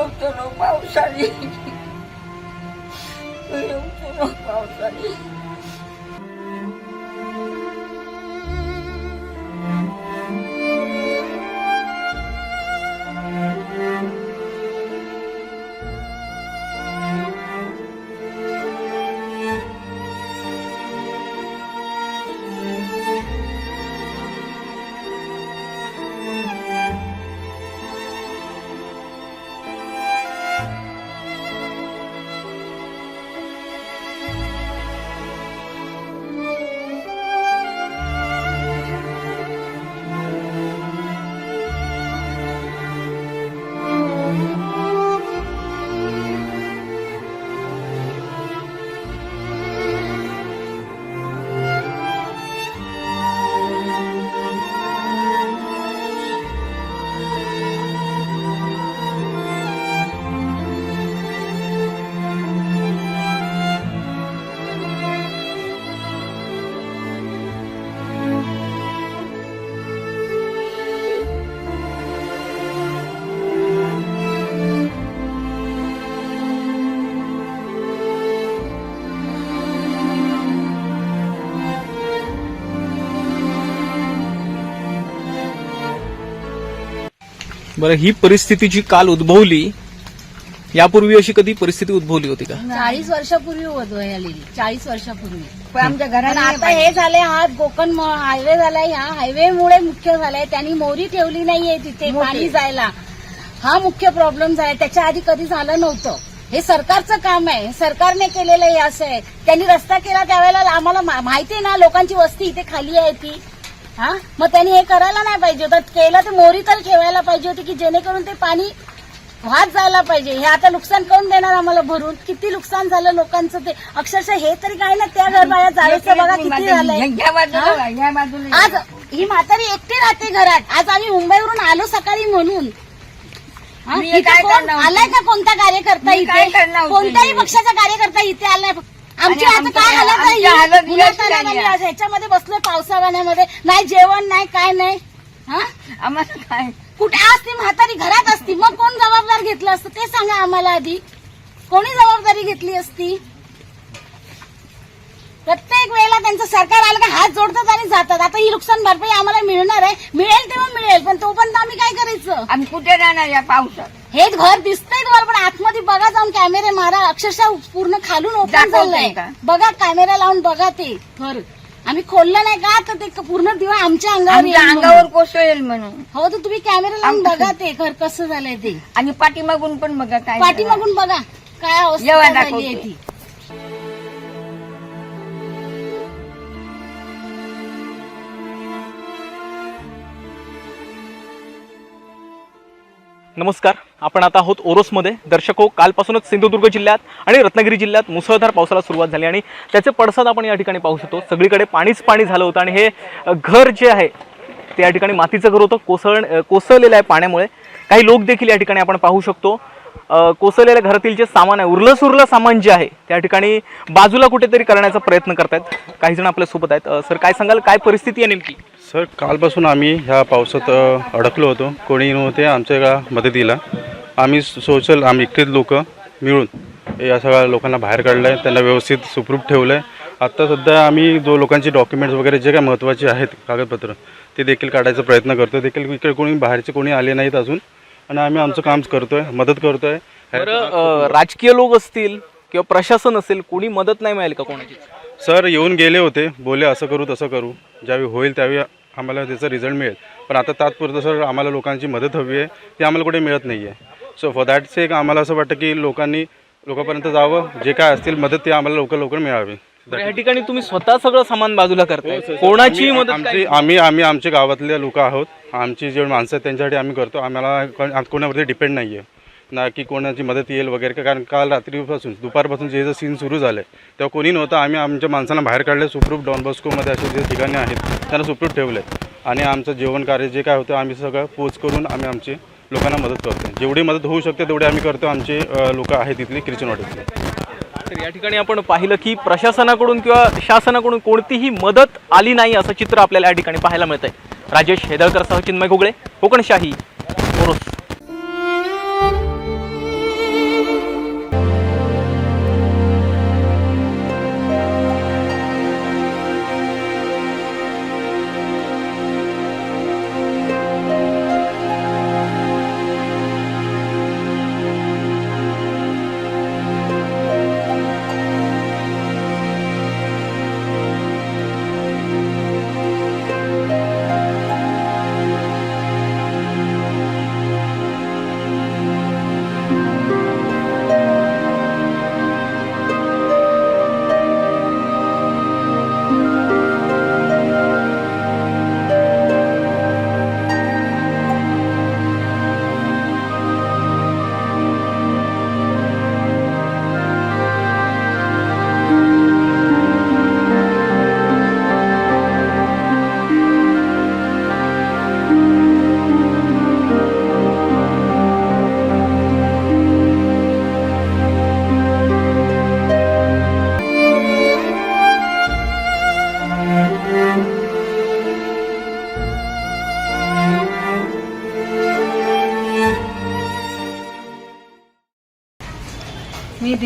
eu tô posso sair Eu tô posso sair बरं ही परिस्थिती जी काल उद्भवली यापूर्वी अशी कधी परिस्थिती उद्भवली होती का? चाळीस वर्षापूर्वी आलेली. चाळीस वर्षापूर्वी. पण आमच्या घराला आता हे झाले हा कोकण हायवे झालाय ह्या हायवेमुळे मुख्य झालाय. त्यांनी मोरी ठेवली नाहीये तिथे. पाणी जायला. हा मुख्य प्रॉब्लेम झालाय. त्याच्या आधी कधी झालं नव्हतं. हे सरकारचं काम आहे. हे सरकारने केलेलं हे असं आहे. त्यांनी रस्ता केला त्यावेळेला आम्हाला माहिती आहे ना लोकांची वस्ती इथे खाली आहे ती. हा? मग त्यांनी हे करायला नाही पाहिजे होतं. केलं तर मोरी तर ठेवायला पाहिजे होती की जेणेकरून ते पाणी वाहत जायला पाहिजे. हे आता नुकसान कोण देणार आम्हाला भरून? किती नुकसान झालं लोकांचं ते? अक्षरशः हे तरी काय ना त्या घर बाया जायचं बघा किती झालंय. बाजूला आज ही म्हातारी एकटी राहते घरात. आज आम्ही मुंबईवरून आलो सकाळी म्हणून? आलाय का कोणता कार्यकर्ता इथे? कोणत्याही पक्षाचा कार्यकर्ता इथे आलाय आमची आता काय हालत आहे. आज ह्याच्यामध्ये बसलोय पावसाळ्यामध्ये. नाही जेवण नाही काय नाही. हा? आम्हाला काय? कुठे असती म्हातारी? घरात असती. मग कोण जबाबदार घेतलं असतं? ते सांगा आम्हाला आधी. कोणी जबाबदारी घेतली असती? प्रत्येक वेळेला त्यांचं सरकार आलं का हात जोडतात आणि जातात. आता ही नुकसान भरपाई आम्हाला मिळणार आहे. मिळेल तेव्हा मिळेल पण तोपर्यंत आम्ही काय करायचं? आम्ही कुठे राहणार या पावसात? हे घर दिसतंय तुम्हाला पण आतमध्ये बघा जाऊन कॅमेरे मारा. अक्षरशः पूर्ण खालून ओपन झालंय. का? बघा कॅमेरा लावून बघा ते घर. आम्ही खोललं नाही का? तर ते पूर्ण दिवा आमच्या अंगावर आमच्या येईल म्हणून. अंगावर कोसळेल म्हणून. हो तर तुम्ही कॅमेरा लावून आम- बघा ते घर कसं झालंय ते. आणि पाठीमागून पण बघा काय पाठीमागून बघा. काय अवस्था झाली आहे दाखवते. ती. नमस्कार. आपण आता आहोत ओरोसमध्ये. दर्शको कालपासूनच सिंधुदुर्ग जिल्ह्यात आणि रत्नागिरी जिल्ह्यात मुसळधार पावसाला सुरुवात झाली आणि त्याचे पडसाद आपण या ठिकाणी पाहू शकतो. सगळीकडे पाणीच पाणी झालं होतं आणि हे घर जे आहे ते या ठिकाणी मातीचं घर होतं. कोसळ कोसळलेलं आहे पाण्यामुळे. काही लोक देखील या ठिकाणी आपण पाहू शकतो. कोसळलेल्या घरातील जे सामान आहे उरलं सुरलं सामान जे आहे त्या ठिकाणी बाजूला कुठेतरी करण्याचा प्रयत्न करतायत. काही जण आपल्यासोबत आहेत. सर काय सांगाल? काय परिस्थिती आहे नेमकी? सर कालपासून आम्ही ह्या पावसात अडकलो होतो. कोणी नव्हते आमच्या मदतीला. आम्ही सोशल आम्ही एकटेच लोक मिळून या सगळ्या लोकांना बाहेर काढलं आहे त्यांना व्यवस्थित सुखरूप ठेवलं आहे आत्ता सध्या आम्ही जो लोकांचे डॉक्युमेंट्स वगैरे जे काय महत्त्वाचे आहेत कागदपत्र ते देखील काढायचा प्रयत्न करतो देखील इकडे कोणी बाहेरचे कोणी आले नाहीत अजून. आणि आम्ही आमचं काम करतोय मदत करतोय. बरं राजकीय लोक असतील किंवा प्रशासन असेल कोणी मदत नाही मिळेल का कोणाची? सर येऊन गेले होते बोले असं करू तसं करू. ज्यावेळी होईल त्यावेळी आम्हाला त्याचा रिझल्ट मिळेल. पण आता तात्पुरतं सर आम्हाला लोकांची मदत हवी आहे ती आम्हाला कुठे मिळत नाही आहे. सो फॉर दॅट सेक आम्हाला असं वाटतं की लोकांनी लोकांपर्यंत जावं जे काय असतील मदत ते आम्हाला लवकर लवकर मिळावी. या ठिकाणी तुम्ही स्वतः सगळं सामान बाजूला करताय. कोणाची आम्ही- मदत आमची आम्ही आम्ही आमच्या गावातले लोक आहोत. आमची जे माणसं आहेत त्यांच्यासाठी आम्ही करतो. आम्हाला कोण- कोणावरती डिपेंड नाही आहे ना की कोणाची मदत येईल वगैरे. का- कारण काल रात्रीपासून दुपारपासून जे जे सीन सुरू झालं तेव्हा कोणी नव्हतं. आम्ही आमच्या माणसांना बाहेर काढले. सुखरूप डॉन बॉस्कोमध्ये असे जे ठिकाणे आहेत त्यांना सुखरूप ठेवले. आणि आमचं जेवण कार्य जे काय होतं आम्ही सगळं पोच करून आम्ही आमची लोकांना मदत करतो. जेवढी मदत होऊ शकते तेवढी आम्ही करतो. आमचे लोक आहेत तिथली ख्रिश्चनवाडीतले तर या ठिकाणी आपण पाहिलं की प्रशासनाकडून किंवा शासनाकडून कोणतीही मदत आली नाही असं चित्र आपल्याला या ठिकाणी पाहायला मिळतंय. राजेश हेदळकर सह चिन्मय घोगळे कोकणशाही ओरोस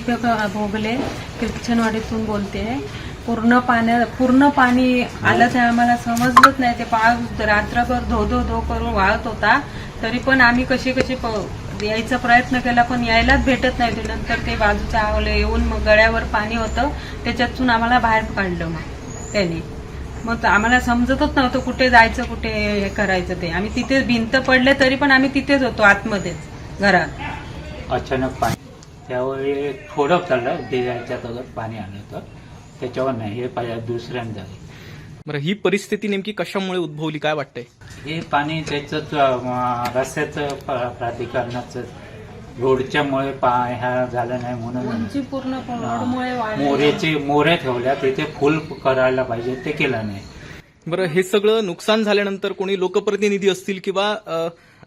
दीपक भोगले ख्रिश्चनवाडीतून बोलते पूर्ण पाण्या पूर्ण पाणी आलं ते आम्हाला समजलंच नाही. ते पाऊस रात्रभर धो धो धो करून वाळत होता. तरी पण आम्ही कशी कशी यायचा प्रयत्न केला पण यायलाच भेटत नाही. ते नंतर ते बाजूच्या आवले येऊन मग गळ्यावर पाणी होतं. त्याच्यातून आम्हाला बाहेर काढलं मग त्याने. मग आम्हाला समजतच नव्हतं कुठे जायचं कुठे हे करायचं ते. आम्ही तिथे भिंत पडले तरी पण आम्ही तिथेच होतो आतमध्येच घरात. अचानक पाणी त्यावेळी थोडं चाललं देजाच्या तगत पाणी आलं होतं त्याच्यावर नाही हे पाहिजे दुसऱ्यांदा. बरं ही परिस्थिती नेमकी कशामुळे उद्भवली काय वाटतंय? हे पाणी त्याचं रस्त्याचं प्राधिकरणाचं रोडच्यामुळे पा ह्या झालं नाही म्हणून. पूर्ण. मोरेचे मोरे ठेवल्या तिथे फुल करायला पाहिजे ते केलं नाही. बरं हे सगळं नुकसान झाल्यानंतर कोणी लोकप्रतिनिधी असतील किंवा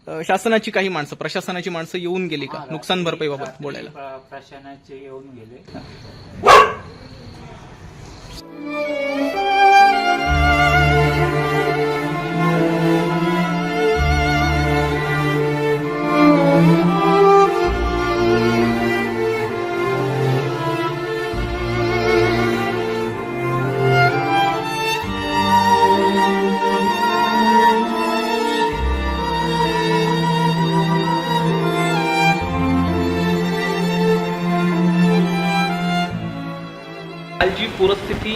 शासनाची काही माणसं प्रशासनाची माणसं येऊन गेली का? नुकसान भरपाईबाबत बोलायला. प्र- प्रशासनाचे येऊन गेले. पूरस्थिती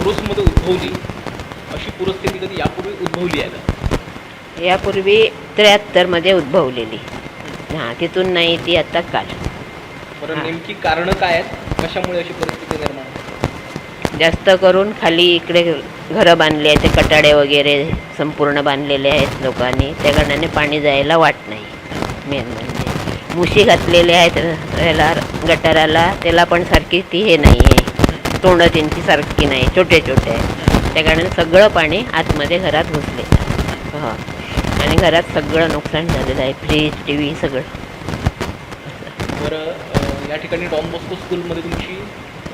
उरुसमध्ये उद्भवली. अशी पूरस्थिती कधी यापूर्वी उद्भवली आहे का? यापूर्वी त्र्याहत्तरमध्ये उद्भवलेली. हां तिथून नाही ती आता काल. बरं नेमकी कारणं काय आहेत? कशामुळे अशी परिस्थिती निर्माण? जास्त करून खाली इकडे घरं बांधली आहेत ते कटाडे वगैरे संपूर्ण बांधलेले आहेत लोकांनी. त्या कारणाने पाणी जायला वाट नाही मेन म्हणजे. मुशी घातलेले आहेत याला गटाराला त्याला पण सारखी ती हे नाही आहे. तोंडं त्यांची सारखी नाही छोटे छोटे आहेत. त्या कारणाने सगळं पाणी आतमध्ये घरात घुसले. हो. आणि घरात सगळं नुकसान झालेलं आहे फ्रीज टी व्ही सगळं. बरं या ठिकाणी डॉन बॉस्को स्कूलमध्ये तुमची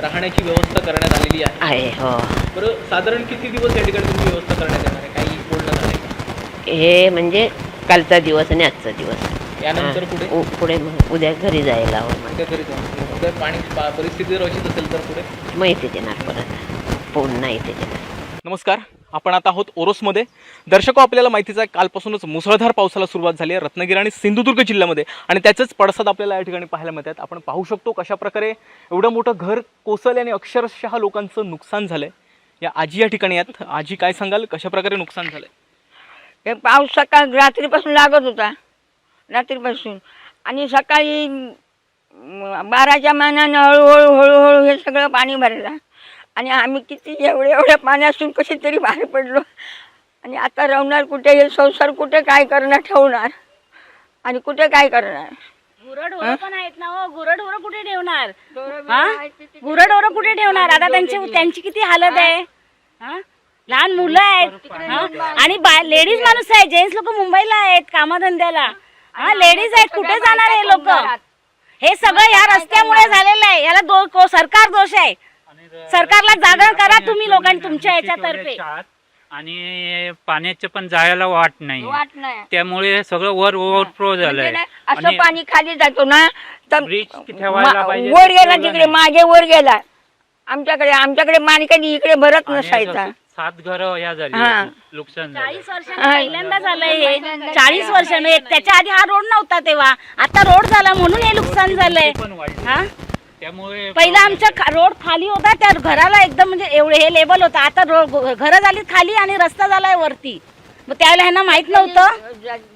राहण्याची व्यवस्था करण्यात आलेली आहे. आहे हो. बरं साधारण किती दिवस या ठिकाणी तुमची व्यवस्था करण्यात येणार आहे? काही बोलणं झालंय का? हे म्हणजे कालचा दिवस आणि आजचा दिवस. यानंतर. पुढे? पुढे मग उद्या घरी जायला हवं. घरी जाऊन उद्या पाणी पा- परिस्थिती जर अशीच असेल तर पुढे? मग इथे देणार परत. पुन्हा इथे देणार. नमस्कार आपण आता आहोत ओरोसमध्ये. दर्शको आपल्याला माहितीच आहे कालपासूनच मुसळधार पावसाला सुरुवात झाली आहे रत्नागिरी आणि सिंधुदुर्ग जिल्ह्यामध्ये. आणि त्याचेच पडसाद आपल्याला या ठिकाणी पाहायला मिळतात. आपण पाहू शकतो कशा प्रकारे एवढं मोठं घर कोसळले आणि अक्षरशः लोकांचं नुकसान झालंय. या आजी या ठिकाणी आहेत. आजी काय सांगाल? कशा प्रकारे नुकसान झालंय? हे पाऊस सकाळ रात्रीपासून लागत होता. रात्रीपासून. आणि सकाळी बाराच्या मानानं हळूहळू हळूहळू हे सगळं पाणी भरलं. आणि आम्ही किती एवढ्या एवढ्या पाण्यातून कशी तरी बाहेर पडलो. आणि आता राहणार कुठे हे संसार कुठे काय करणार ठेवणार? आणि कुठे काय करणार? गुरढोरं पण आहेत ना हो कुठे ठेवणार? हा? गुरढोरं कुठे ठेवणार? आता त्यांची त्यांची किती हालत आहे? हा? लहान मुलं आहेत. हा? आणि लेडीज माणूस आहे जेंट्स लोक मुंबईला आहेत कामाधंद्याला. हा लेडीज आहेत. कुठे जाणार हे लोक? हे सगळं या रस्त्यामुळे झालेलं आहे. याला दो को- सरकार दोष आहे. सरकारला जागर करा तुम्ही लोकांनी तुमच्या याच्यातर्फे. आणि पाण्याचं पण जायला वाट नाही. वाट नाही. त्यामुळे सगळं वर ओव्हरफ्लो झालंय. म्हणजे ना, असं पाणी खाली जातो ना तर Bridge ठेवायला मा- पाहिजे, वर गेला तिकडे. मागे वर गेला. आमच्याकडे आमच्याकडे पाणी कधी इकडे भरत आणि नसायचा. सात घर या झाली. हा. नुकसान झालं. चाळीस वर्षांनी पहिल्यांदा झालंय हे. चाळीस वर्षांनी. त्याच्या आधी हा रोड नव्हता तेव्हा. आता रोड झाला म्हणून हे नुकसान झालंय. पण वाढली. हा? त्यामुळे पहिला आमच्या खा- रोड खाली होता त्या घराला एकदम म्हणजे एवढे हे लेबल होतं. आता रोड घरं झाली खाली आणि रस्ता झालाय वरती. मग त्यावेळेला ह्यांना माहीत नव्हतं.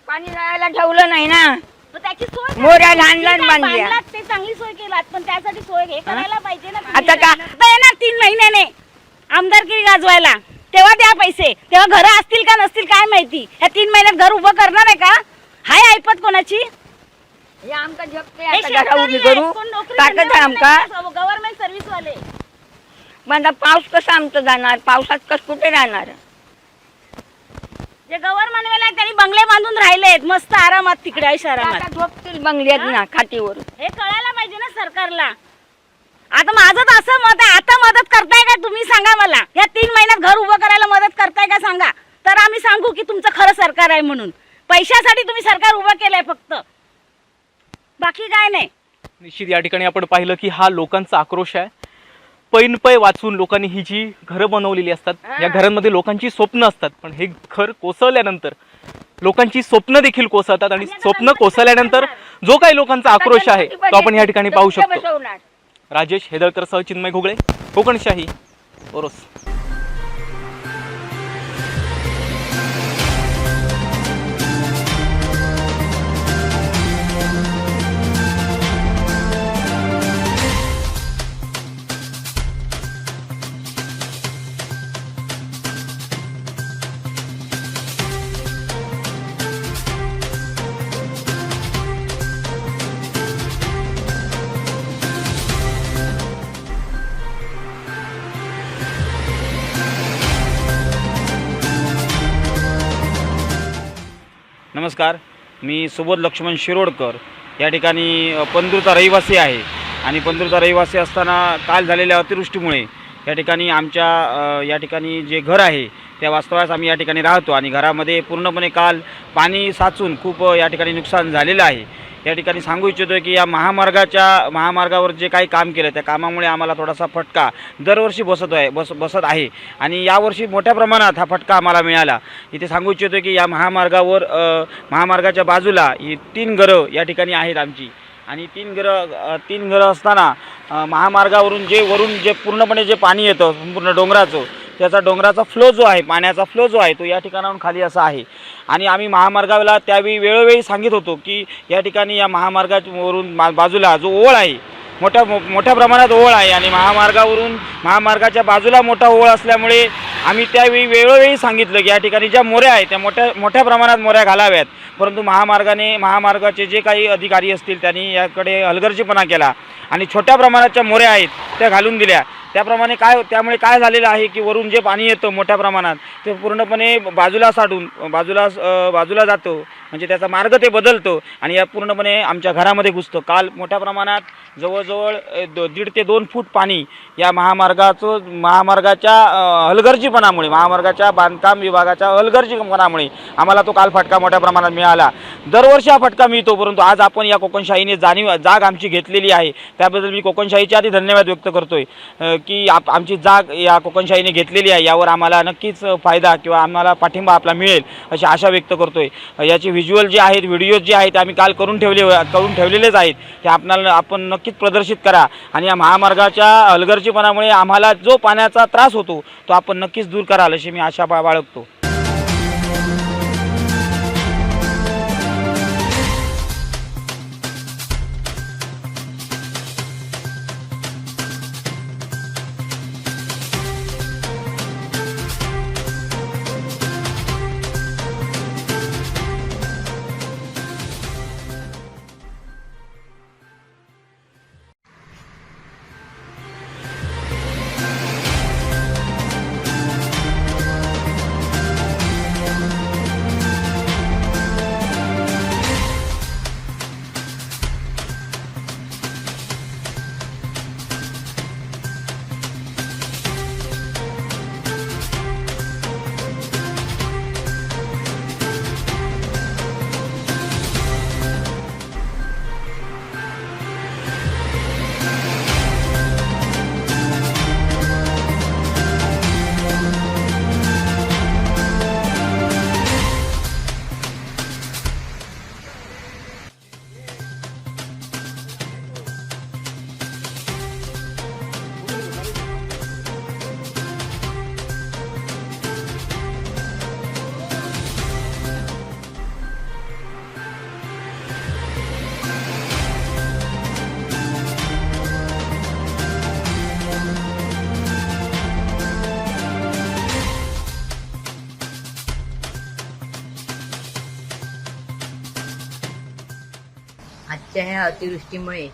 पाणी जायला ठेवलं नाही ना. मग त्याची सोय मोऱ्या लहान ठीक लहान आहे, बांधल्या. बांधलात ते चांगली सोय केलात पण त्यासाठी सोय हे करायला पाहिजे ना. आता का? आता येणार तीन महिन्याने. आमदारकी गाजवायला. तेव्हा द्या पैसे. तेव्हा घरं असतील का नसतील काय माहिती? ह्या तीन महिन्यात घर उभं करणार आहे का? हाय ऐपत कोणाची? हे आमका झपते हे आता. घरा उभी शेतकरी करू? आहेत, कोण नोकरी ताकद आहे आमका? गव्हर्नमेंट सर्व्हिस वाले. आता पाऊस कसा आमचं जाणार? पावसात कस कुठे राहणार? जे गव्हर्नमेंट वाले आहेत त्यांनी बंगले बांधून राहिलेत मस्त आरामात तिकडे आहे शहरात आता झोपतील बंगल्यात ना खाटीवर हे कळायला पाहिजे ना सरकारला. आता माझं असं मत आहे आता मदत करताय का तुम्ही सांगा मला. या तीन महिन्यात घर उभं करायला मदत करताय का सांगा. तर आम्ही सांगू की तुमचं खरं सरकार आहे म्हणून. पैशासाठी तुम्ही सरकार उभं केलंय फक्त. बाकी काय नाही. निश्चित या ठिकाणी आपण पाहिलं की हा लोकांचा आक्रोश आहे. पैनपै वाचून लोकांनी ही जी घरं बनवलेली असतात या घरांमध्ये लोकांची स्वप्न असतात. पण हे घर कोसळल्यानंतर लोकांची स्वप्न देखील कोसळतात आणि स्वप्न कोसळल्यानंतर जो काही लोकांचा आक्रोश आहे तो आपण या ठिकाणी पाहू शकतो. राजेश हेदळकर सह चिन्मय घोगळे कोकणशाही ओरोस. नमस्कार. मी सुबोध लक्ष्मण शिरोडकर. या ठिकाणी अ, पंधरूचा रहिवासी आहे. आणि पंधरूचा रहिवासी असताना काल झालेल्या अतिवृष्टीमुळे या ठिकाणी आमच्या या ठिकाणी जे घर आहे त्या वास्तवास आम्ही या ठिकाणी राहतो. आणि घरामध्ये पूर्णपणे काल पाणी साचून खूप या ठिकाणी नुकसान झालेलं आहे. या ठिकाणी सांगू इच्छितो की या महामार्गाच्या महामार्गावर जे काही काम केलं त्या कामामुळे आम्हाला थोडासा फटका दरवर्षी बसत आहे बस बसत आहे. आणि यावर्षी मोठ्या प्रमाणात हा फटका आम्हाला मिळाला. इथे सांगू इच्छितो की या महामार्गावर महामार्गाच्या बाजूला ही तीन घरं या ठिकाणी आहेत आमची. आणि तीन घरं तीन घरं असताना महामार्गावरून जे वरून जे पूर्णपणे जे पाणी येतं संपूर्ण डोंगराचं त्याचा डोंगराचा फ्लो जो आहे पाण्याचा फ्लो जो आहे तो या ठिकाणाहून खाली असा आहे. आणि आम्ही महामार्गाला त्यावेळी वेळोवेळी सांगित होतो की या ठिकाणी या महामार्गावरून बाजूला जो ओळ आहे मोठ्या मो- मोठ्या प्रमाणात ओळ आहे आणि महामार्गावरून महामार्गाच्या बाजूला मोठा ओळ असल्यामुळे आम्ही त्यावेळी वेळोवेळी सांगितलं की या ठिकाणी ज्या मोऱ्या आहेत त्या मोठ्या मोठ्या प्रमाणात मोऱ्या घालाव्यात. परंतु महामार्गाने महामार्गाचे जे काही अधिकारी असतील त्यांनी याकडे हलगर्जीपणा केला आणि छोट्या प्रमाणाच्या मोऱ्या आहेत त्या घालून दिल्या. त्याप्रमाणे काय त्यामुळे काय झालेलं आहे की वरून जे पाणी येतं मोठ्या प्रमाणात ते पूर्णपणे बाजूला साठून बाजूला बाजूला जातो. म्हणजे त्याचा मार्ग ते बदलतो आणि या पूर्णपणे आमच्या घरामध्ये घुसतो. काल मोठ्या प्रमाणात जवळजवळ दो- दीड ते दोन फूट पाणी या महामार्गाचं महामार्गाच्या हलगर्जीपणामुळे महामार्गाच्या बांधकाम विभागाच्या हलगर्जीपणामुळे आम्हाला तो काल फटका मोठ्या प्रमाणात मिळाला. दरवर्षी हा फटका मिळतो परंतु आज आपण या कोकणशाहीने जाणीव जाग आमची घेतलेली आहे. त्याबद्दल मी कोकणशाहीच्या आधी धन्यवाद व्यक्त करतोय की आप आमची जाग या कोकणशाहीने घेतलेली आहे. यावर आम्हाला नक्कीच फायदा किंवा आम्हाला पाठिंबा आपला मिळेल अशी आशा व्यक्त करतोय. याची व्हिज्युअल जे आहेत व्हिडिओज जे आहेत ते आम्ही काल करून ठेवले करून ठेवलेलेच आहेत. ते आपणाला आपण नक्कीच प्रदर्शित करा. आणि या महामार्गाच्या अलगर्जीपणामुळे आम्हाला जो पाण्याचा त्रास होतो तो आपण नक्कीच दूर कराल अशी मी आशा बा- बाळगतो. झालेल्या ह्या अतिवृष्टीमुळे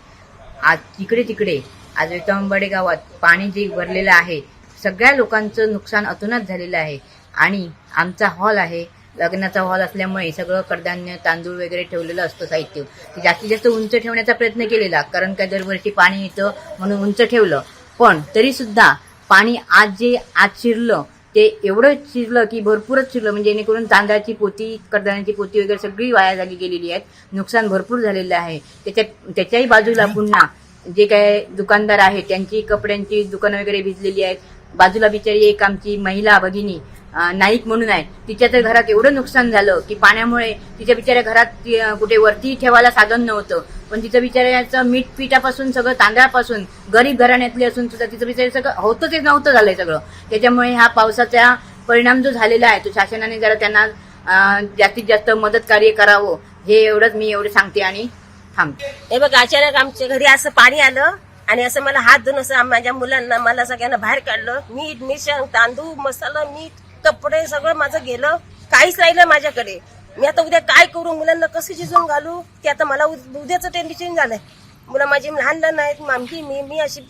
आज तिकडे तिकडे आज वेतांबडे गावात पाणी जे भरलेलं आहे सगळ्या लोकांचं नुकसान अतोनात झालेलं आहे. आणि आमचा हॉल आहे लग्नाचा हॉल असल्यामुळे सगळं कडधान्य तांदूळ वगैरे ठेवलेलं असतं साहित्य. ते जास्तीत जास्त उंच ठेवण्याचा प्रयत्न केलेला कारण काय दरवर्षी पाणी येतं म्हणून उंच ठेवलं. पण तरीसुद्धा पाणी आज जे आज शिरलं ते एवढं शिरलं की भरपूरच शिरलं म्हणजे जेणेकरून तांदळाची पोती कडधान्याची पोती वगैरे सगळी वाया झाली गेलेली आहेत. नुकसान भरपूर झालेलं आहे. त्याच्या त्याच्याही बाजूला पुन्हा जे काय दुकानदार आहेत त्यांची कपड्यांची दुकानं वगैरे भिजलेली आहेत. बाजूला बिचारी एक आमची महिला भगिनी नाईक म्हणून आहे. तिच्या तर घरात एवढं नुकसान झालं की पाण्यामुळे तिच्या बिचाऱ्या घरात कुठे वरती ठेवायला साधन नव्हतं. पण तिचं बिचाऱ्याचं मीठ पिठापासून सगळं तांदळापासून गरीब घराण्यातली असून सुद्धा तिचं बिचारे सगळं होतं ते नव्हतं झालंय सगळं. त्याच्यामुळे हा पावसाचा परिणाम जो झालेला आहे तो शासनाने जरा त्यांना जास्तीत जास्त मदत कार्य करावं. हे एवढंच मी एवढं सांगते आणि थांबते. हे बघ अचानक आमच्या घरी असं पाणी आलं आणि असं मला हात धुवून असं माझ्या मुलांना मला सगळ्यांना बाहेर काढलं. मीठ मिरच्या तांदूळ मसाला मीठ कपडे सगळं माझं गेलं. काहीच राहिलं माझ्याकडे. मी आता उद्या काय करू? मुलांना कसं शिजवून घालू? ते आता मला उद- उद्याचं टेन्शन झालंय. मुलं माझी लहान लहान आहेत मामकी मी मी अशी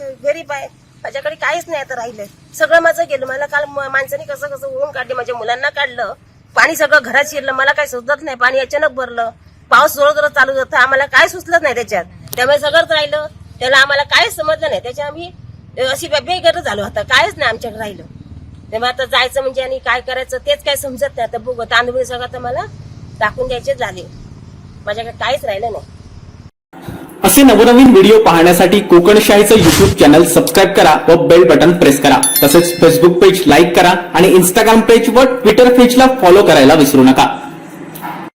गरीब आहे. माझ्याकडे काहीच नाही आता राहिलंय. सगळं माझं गेलं. मला काल माणसाने कसं कसं ओळून काढले माझ्या मुलांना काढलं. पाणी सगळं घरात शिरलं. मला काही सुचत नाही. पाणी अचानक भरलं. पाऊस जोर जोर चालू होता. आम्हाला काय सुचलं नाही त्याच्यात. त्यामुळे सगळंच राहिलं. त्याला आम्हाला काहीच समजलं नाही. त्याच्या आम्ही अशी बेघर झालो आता कायच नाही आमच्याकडे राहिलं. तेव्हा आता जायचं म्हणजे आणि काय करायचं तेच काय समजत नाही. आता बघ तांदूळ सगळं तर मला टाकून द्यायचे झाले. माझ्याकडे काहीच राहिलं नाही. असे नवनवीन व्हिडिओ पाहण्यासाठी कोकणशाहीचं युट्यूब चॅनल सबस्क्राईब करा व बेल बटन प्रेस करा. तसेच फेसबुक पेज लाईक करा आणि इंस्टाग्राम पेज व ट्विटर पेजला फॉलो करायला विसरू नका.